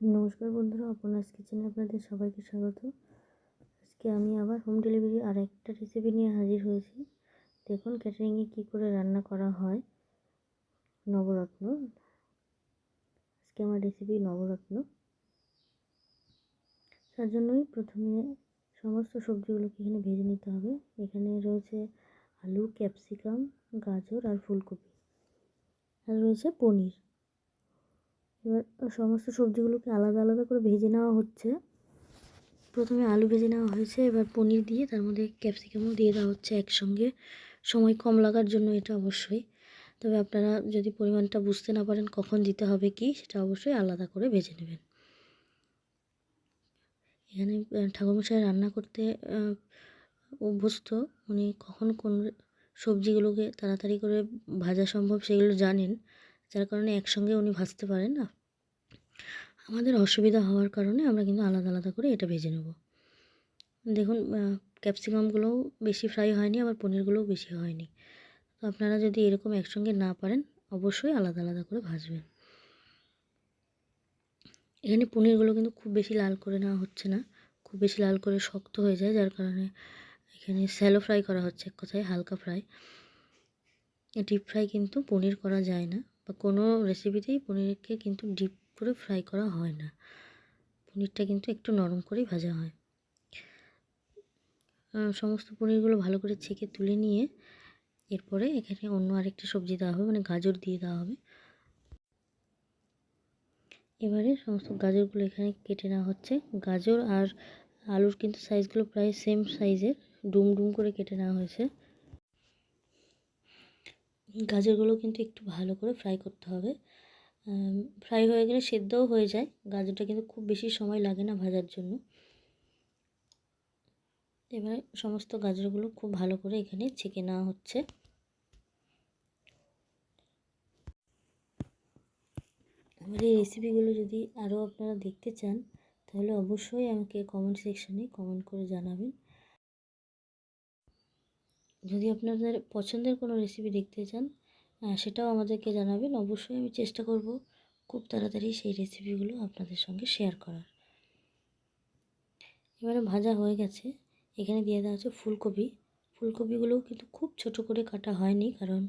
নমস্কার বন্ধুরা, অপর্ণাস কিচেনে আপনাদের সবাইকে স্বাগত। আজকে আমি আবার হোম ডেলিভারি আর একটা রেসিপি নিয়ে হাজির হয়েছি। দেখুন ক্যাটারিংয়ে কী করে রান্না করা হয়। নবরত্ন। আজকে আমার রেসিপি নবরত্ন। তার জন্যই প্রথমে সমস্ত সবজিগুলোকে এখানে ভেজে নিতে হবে। এখানে রয়েছে আলু, ক্যাপসিকাম, গাজর আর ফুলকপি। আর রয়েছে পনির। এবার সমস্ত সবজিগুলোকে আলাদা আলাদা করে ভেজে নেওয়া হচ্ছে। প্রথমে আলু ভেজে নেওয়া হয়েছে, এবার পনির দিয়ে তার মধ্যে ক্যাপসিকামও দিয়ে দেওয়া হচ্ছে একসঙ্গে। সময় কম লাগার জন্য এটা অবশ্যই। তবে আপনারা যদি পরিমাণটা বুঝতে না পারেন কখন দিতে হবে কি, সেটা অবশ্যই আলাদা করে ভেজে নেবেন। এখানে ঠাকুরমশাই রান্না করতে অভ্যস্ত। উনি কখন কোন সবজিগুলোকে তাড়াতাড়ি করে ভাজা সম্ভব সেগুলো জানেন। যার কারণে একসঙ্গে উনি ভাজতে পারেন না। আমাদের অসুবিধা হওয়ার কারণে আমরা কিন্তু আলাদা আলাদা করে এটা ভেজে নেব। দেখুন ক্যাপসিকামগুলোও বেশি ফ্রাই হয়নি, আবার পনিরগুলোও বেশি হয়নি। তো আপনারা যদি এরকম একসঙ্গে না পারেন, অবশ্যই আলাদা আলাদা করে ভাজবেন। এখানে পনিরগুলো কিন্তু খুব বেশি লাল করে নেওয়া হচ্ছে না, খুব বেশি লাল করে শক্ত হয়ে যায়, যার কারণে এখানে স্যালো ফ্রাই করা হচ্ছে, এক কথায় হালকা ফ্রাই ডিপ ফ্রাই কিন্তু পনির করা যায় না, বা কোনো রেসিপিতেই পনিরকে কিন্তু ডিপ করে ফ্রাই করা হয় না। পনিরটা কিন্তু একটু নরম করেই ভাজা হয়। সমস্ত পনিরগুলো ভালো করে ছেঁকে তুলে নিয়ে এরপরে এখানে অন্য আরেকটা সবজি দেওয়া হবে মানে গাজর দিয়ে দেওয়া হবে। এবারে সমস্ত গাজরগুলো এখানে কেটে নেওয়া হচ্ছে। গাজর আর আলুর কিন্তু সাইজগুলো প্রায় সেম সাইজের ডুম ডুম করে কেটে নেওয়া হয়েছে। গাজরগুলো কিন্তু একটু ভালো করে ফ্রাই করতে হবে। ফ্রাই হয়ে গেলে সেদ্ধও হয়ে যায়। গাজরটা কিন্তু খুব বেশি সময় লাগে না ভাজার জন্য। এবারে সমস্ত গাজরগুলো খুব ভালো করে এখানে ছেঁকে নেওয়া হচ্ছে। আমার এই রেসিপিগুলো যদি আরও আপনারা দেখতে চান, তাহলে অবশ্যই আমাকে কমেন্ট সেকশানে কমেন্ট করে জানাবেন। যদি আপনাদের পছন্দের কোনো রেসিপি দেখতে চান সেটাও আমাদেরকে জানাবেন। অবশ্যই আমি চেষ্টা করব খুব তাড়াতাড়ি সেই রেসিপিগুলো আপনাদের সঙ্গে শেয়ার করার। এবারে ভাজা হয়ে গেছে। এখানে দিয়ে দেওয়া হচ্ছে ফুলকপি। ফুলকপিগুলোও কিন্তু খুব ছোট করে কাটা হয়নি কারণ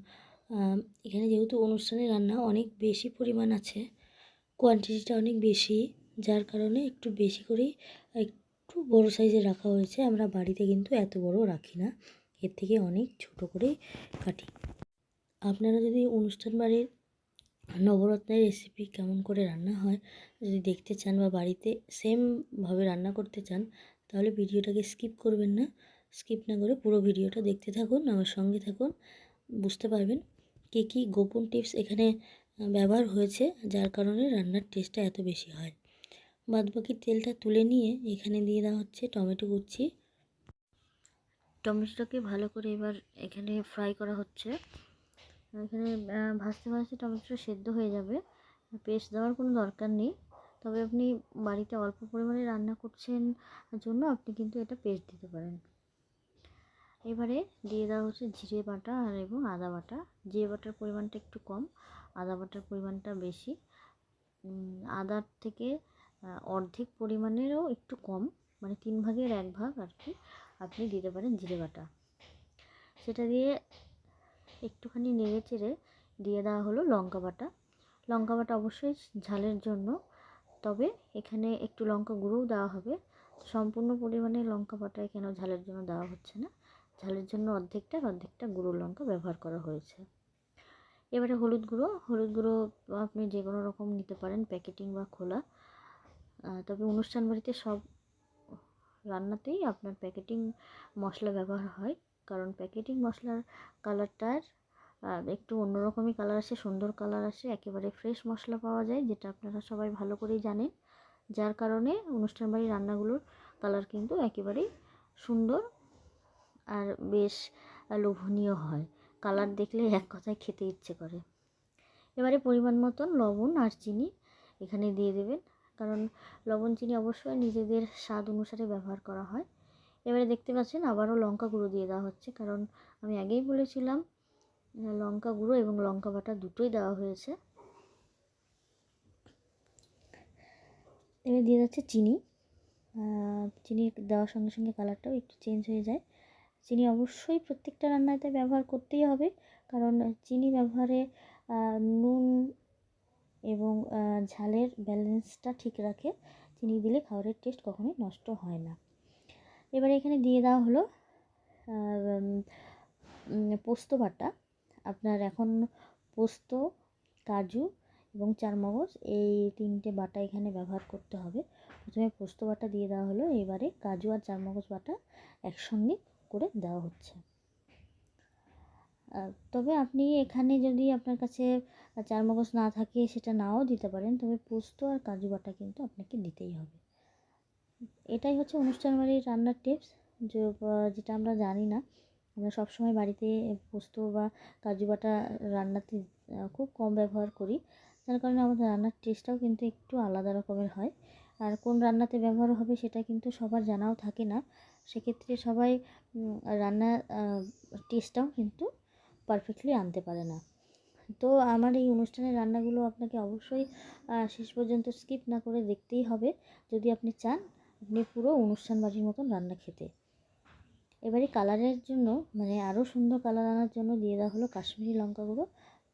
এখানে যেহেতু অনুষ্ঠানে রান্না অনেক বেশি পরিমাণ আছে কোয়ান্টিটিটা অনেক বেশি, যার কারণে একটু বেশি করেই একটু বড় সাইজে রাখা হয়েছে। আমরা বাড়িতে কিন্তু এত বড় রাখি না। এর থেকে অনেক ছোট করে কাটি। আপনারা যদি অনুষ্ঠান বাড়ির নবরত্নের রেসিপি কেমন করে রান্না হয় যদি দেখতে চান বা বাড়িতে সেমভাবে রান্না করতে চান, তাহলে ভিডিওটাকে স্কিপ করবেন না। স্কিপ না করে পুরো ভিডিওটা দেখতে থাকুন, আমার সঙ্গে থাকুন, বুঝতে পারবেন কী কী গোপন টিপস এখানে ব্যবহার হয়েছে, যার কারণে রান্নার টেস্টটা এত বেশি হয়। বাদবাকি তেলটা তুলে নিয়ে এখানে দিয়ে দেওয়া হচ্ছে টমেটো কুচি। টমেটোটাকে ভালো করে এবার এখানে ফ্রাই করা হচ্ছে। এখানে ভাজতে ভাজতে টমেটোটা সেদ্ধ হয়ে যাবে। পেস্ট দেওয়ার কোনো দরকার নেই। তবে আপনি বাড়িতে অল্প পরিমাণে রান্না করছেন জন্য আপনি কিন্তু এটা পেস্ট দিতে পারেন। এবারে দিয়ে দেওয়া হচ্ছে জিরে বাটা আর এবং আদা বাটা। জিরে বাটার পরিমাণটা একটু কম, আদা বাটার পরিমাণটা বেশি। আদার থেকে অর্ধেক পরিমাণেরও একটু কম মানে তিন ভাগের এক ভাগ আর কি, আপনি দিতে পারেন জিরে বাটা। সেটা দিয়ে একটুখানি নেড়ে চেড়ে দিয়ে দেওয়া হলো লঙ্কা বাটা। লঙ্কা বাটা অবশ্যই ঝালের জন্য, তবে এখানে একটু লঙ্কা গুঁড়োও দেওয়া হবে। সম্পূর্ণ পরিমাণে লঙ্কা বাটা এখানেও ঝালের জন্য দেওয়া হচ্ছে না? ঝালের জন্য অর্ধেকটা অর্ধেকটা গুঁড়ো লঙ্কা ব্যবহার করা হয়েছে। এবারে হলুদ গুঁড়ো হলুদ গুঁড়ো আপনি যে কোনো রকম নিতে পারেন, প্যাকেটিং বা খোলা। তবে অনুষ্ঠান বাড়িতে সব রান্নাতেই আপনার প্যাকেটিং মশলা ব্যবহার হয়। কারণ প্যাকেটিং মশলার কালারটার একটু অন্যরকমই কালার আসে, সুন্দর কালার আসে, একেবারে ফ্রেশ মশলা পাওয়া যায়, যেটা আপনারা সবাই ভালো করেই জানেন। যার কারণে অনুষ্ঠান বাড়ির রান্নাগুলোর কালার কিন্তু একেবারেই সুন্দর আর বেশ লোভনীয় হয়। কালার দেখলে এক কথায় খেতে ইচ্ছে করে। এবারে পরিমাণ মতন লবণ আর চিনি এখানে দিয়ে দেবেন, কারণ লবণ, চিনি অবশ্যই নিজেদের স্বাদ অনুসারে ব্যবহার করা হয়। এবারে দেখতে পাচ্ছেন আবারও লঙ্কা গুঁড়ো দিয়ে দেওয়া হচ্ছে। কারণ আমি আগেই বলেছিলাম লঙ্কা গুঁড়ো এবং লঙ্কা বাটা দুটোই দেওয়া হয়েছে। এবার দিয়ে যাচ্ছে চিনি। চিনি দেওয়ার সঙ্গে সঙ্গে কালারটাও একটু চেঞ্জ হয়ে যায়। চিনি অবশ্যই প্রত্যেকটা রান্নাতে ব্যবহার করতেই হবে। কারণ চিনি ব্যবহারে নুন এবং ঝালের ব্যালেন্সটা ঠিক রাখে। চিনি দিলে খাবারের টেস্ট কখনোই নষ্ট হয় না। এবারে এখানে দিয়ে দেওয়া হলো পোস্ত বাটা। আপনার এখন পোস্ত, কাজু এবং চারমগজ, এই তিনটে বাটা এখানে ব্যবহার করতে হবে। প্রথমে পোস্ত বাটা দিয়ে দেওয়া হলো, এবারে কাজু আর চারমগজ বাটা একসঙ্গে করে দেওয়া হচ্ছে। তবে আপনি এখানে যদি আপনার কাছে চারমগজ না থাকে সেটা নাও দিতে পারেন, তবে পোস্ত আর কাজু বাটা কিন্তু আপনাকে দিতেই হবে। এটাই হচ্ছে অনুষ্ঠান বাড়ির রান্নার টিপস যে যেটা আমরা জানি না। আমরা সবসময় বাড়িতে পোস্ত বা কাজু বাটা রান্নাতে খুব কম ব্যবহার করি। যার কারণে আমাদের রান্নার টেস্টটাও কিন্তু একটু আলাদা রকমের হয়। আর কোন রান্নাতে ব্যবহার হবে সেটা কিন্তু সবার জানাও থাকে না। সেক্ষেত্রে সবাই উম, রান্নার টেস্টটাও কিন্তু পারফেক্টলি আনতে পারে না। তো আমার এই অনুষ্ঠানের রান্নাগুলো আপনাকে অবশ্যই শেষ পর্যন্ত স্কিপ না করে দেখতেই হবে। যদি আপনি চান আপনি পুরো অনুষ্ঠান বাড়ির মতন রান্না খেতে। এবারে কালারের জন্য মানে আরও সুন্দর কালার আনার জন্য দিয়ে দেওয়া হলো কাশ্মীরি লঙ্কা গুঁড়ো।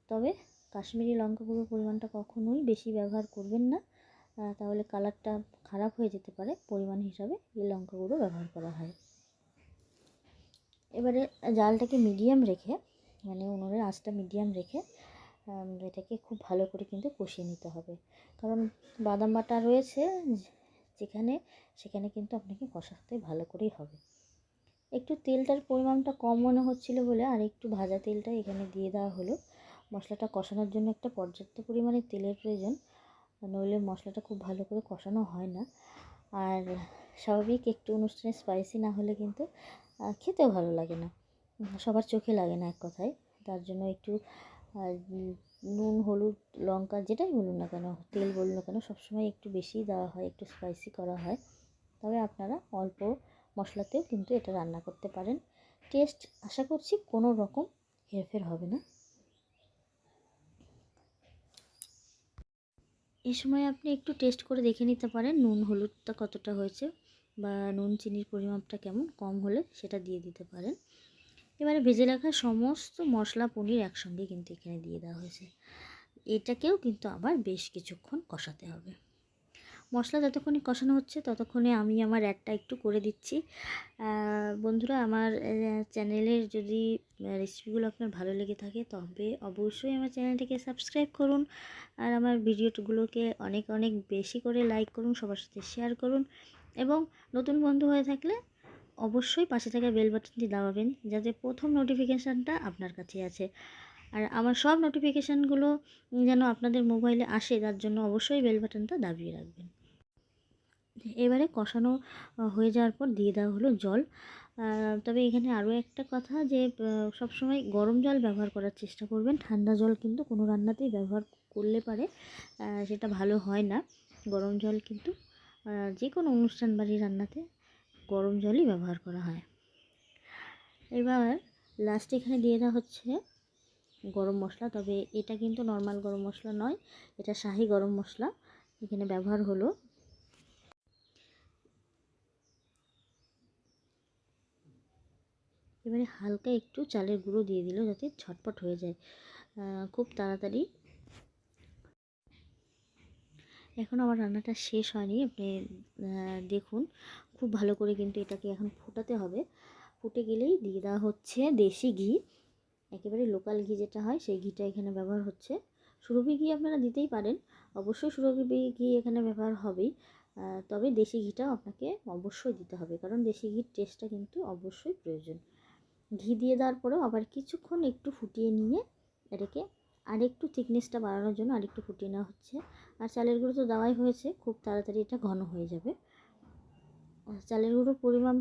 তবে কাশ্মীরি লঙ্কা গুঁড়োর পরিমাণটা কখনোই বেশি ব্যবহার করবেন না। তাহলে কালারটা খারাপ হয়ে যেতে পারে পরিমাণ হিসাবে এই লঙ্কা গুঁড়ো ব্যবহার করা হয়। এবারে জালটাকে মিডিয়াম রেখে মানে উনুনের আঁচটা মিডিয়াম রেখে এটাকে খুব ভালো করে কিন্তু কষিয়ে নিতে হবে। কারণ বাদাম বাটা রয়েছে যেখানে, সেখানে কিন্তু আপনাকে কষাতে ভালো করেই হবে। একটু তেলটার পরিমাণটা কম মনে হচ্ছিল বলে আর একটু ভাজা তেলটা এখানে দিয়ে দেওয়া হলো। মশলাটা কষানোর জন্য একটা পর্যাপ্ত পরিমাণে তেলের প্রয়োজন। নইলে মশলাটা খুব ভালো করে কষানো হয় না। আর স্বাভাবিক একটু অনুষ্ঠানে স্পাইসি না হলে কিন্তু খেতেও ভালো লাগে না। সবার চোখে লাগে না এক কথায়। তার জন্য একটু নুন, হলুদ, লঙ্কা, যেটাই বলুন না কেন, তেল বলুন না কেন, সবসময় একটু বেশি দেওয়া হয়, একটু স্পাইসি করা হয়। তবে আপনারা অল্প মশলাতেও কিন্তু এটা রান্না করতে পারেন। টেস্ট আশা করছি কোনো রকম হেরফের হবে না। এ সময় আপনি একটু টেস্ট করে দেখে নিতে পারেন নুন, হলুদটা কতটা হয়েছে বা নুন, চিনির পরিমাপটা কেমন কম হলে সেটা দিয়ে দিতে পারেন। এবারে ভেজে রাখা সমস্ত মশলা, পনির একসঙ্গে কিন্তু এখানে দিয়ে দেওয়া হয়েছে। এটাকেও কিন্তু আবার বেশ কিছুক্ষণ কষাতে হবে। মশলা যতক্ষণই কষানো হচ্ছে, ততক্ষণে আমি আমার অ্যাডটা একটু করে দিচ্ছি। বন্ধুরা, আমার চ্যানেলের যদি রেসিপিগুলো আপনার ভালো লেগে থাকে, তবে অবশ্যই আমার চ্যানেলটিকে সাবস্ক্রাইব করুন। আর আমার ভিডিওগুলোকে অনেক অনেক বেশি করে লাইক করুন, সবার সাথে শেয়ার করুন। এবং নতুন বন্ধু হয়ে থাকলে অবশ্যই পাশে থাকা বেল বাটনটি দাবাবেন যাতে প্রথম নোটিফিকেশানটা আপনার কাছে আছে। আর আমার সব নোটিফিকেশানগুলো যেন আপনাদের মোবাইলে আসে, তার জন্য অবশ্যই বেল বাটনটা দাবিয়ে রাখবেন। এবারে কষানো হয়ে যাওয়ার পর দিয়ে দেওয়া হলো জল। তবে এখানে আরও একটা কথা যে সবসময় গরম জল ব্যবহার করার চেষ্টা করবেন। ঠান্ডা জল কিন্তু কোনো রান্নাতেই ব্যবহার করলে পারে সেটা ভালো হয় না। গরম জল কিন্তু যে কোনো অনুষ্ঠান বাড়ির রান্নাতে গরম জলই ব্যবহার করা হয়। এবার লাস্টে এখানে দিয়ে দেওয়া হচ্ছে গরম মশলা, তবে এটা কিন্তু নর্মাল গরম মশলা নয়, এটা শাহি গরম মশলা, এখানে ব্যবহার হলো। এবারে হালকা একটু চালের গুঁড়ো দিয়ে দিল যাতে ছটপট হয়ে যায় খুব তাড়াতাড়ি। এখন আমার রান্নাটা শেষ হয়নি, আপনি দেখুন খুব ভালো করে কিন্তু এটাকে এখন ফোটাতে হবে। ফুটে গেলেই দিয়ে দেওয়া হচ্ছে দেশি ঘি। একেবারে লোকাল ঘি যেটা হয়, সেই ঘিটা এখানে ব্যবহার হচ্ছে। সুরভি ঘি আপনারা দিতেই পারেন। অবশ্যই সুরভি ঘি এখানে ব্যবহার হবেই। তবে দেশি ঘিটাও আপনাকে অবশ্যই দিতে হবে, কারণ দেশি ঘির টেস্টটা কিন্তু অবশ্যই প্রয়োজন। ঘি দিয়ে দেওয়ার পরেও আবার কিছুক্ষণ একটু ফুটিয়ে নিয়ে এটাকে আরেকটু থিকনেসটা বাড়ানোর জন্য আরেকটু ফুটিয়ে নেওয়া হচ্ছে। আর চালের গুঁড়ো তো দেওয়াই হয়েছে, খুব তাড়াতাড়ি এটা ঘন হয়ে যাবে। চালের গুঁড়োর পরিমাণ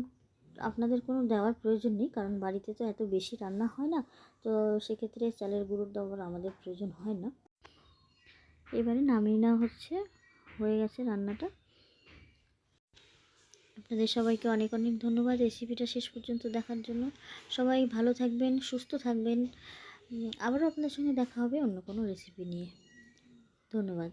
আপনাদের কোনো দেওয়ার প্রয়োজন নেই, কারণ বাড়িতে তো এত বেশি রান্না হয় না, তো সেক্ষেত্রে চালের গুঁড়োর দেওয়ার আমাদের প্রয়োজন হয় না। এবারে নামিয়ে নেওয়া হচ্ছে, হয়ে গেছে রান্নাটা। আপনাদের সবাইকে অনেক অনেক ধন্যবাদ রেসিপিটা শেষ পর্যন্ত দেখার জন্য। সবাই ভালো থাকবেন, সুস্থ থাকবেন। আবারও আপনার সঙ্গে দেখা হবে অন্য কোনো রেসিপি নিয়ে। ধন্যবাদ।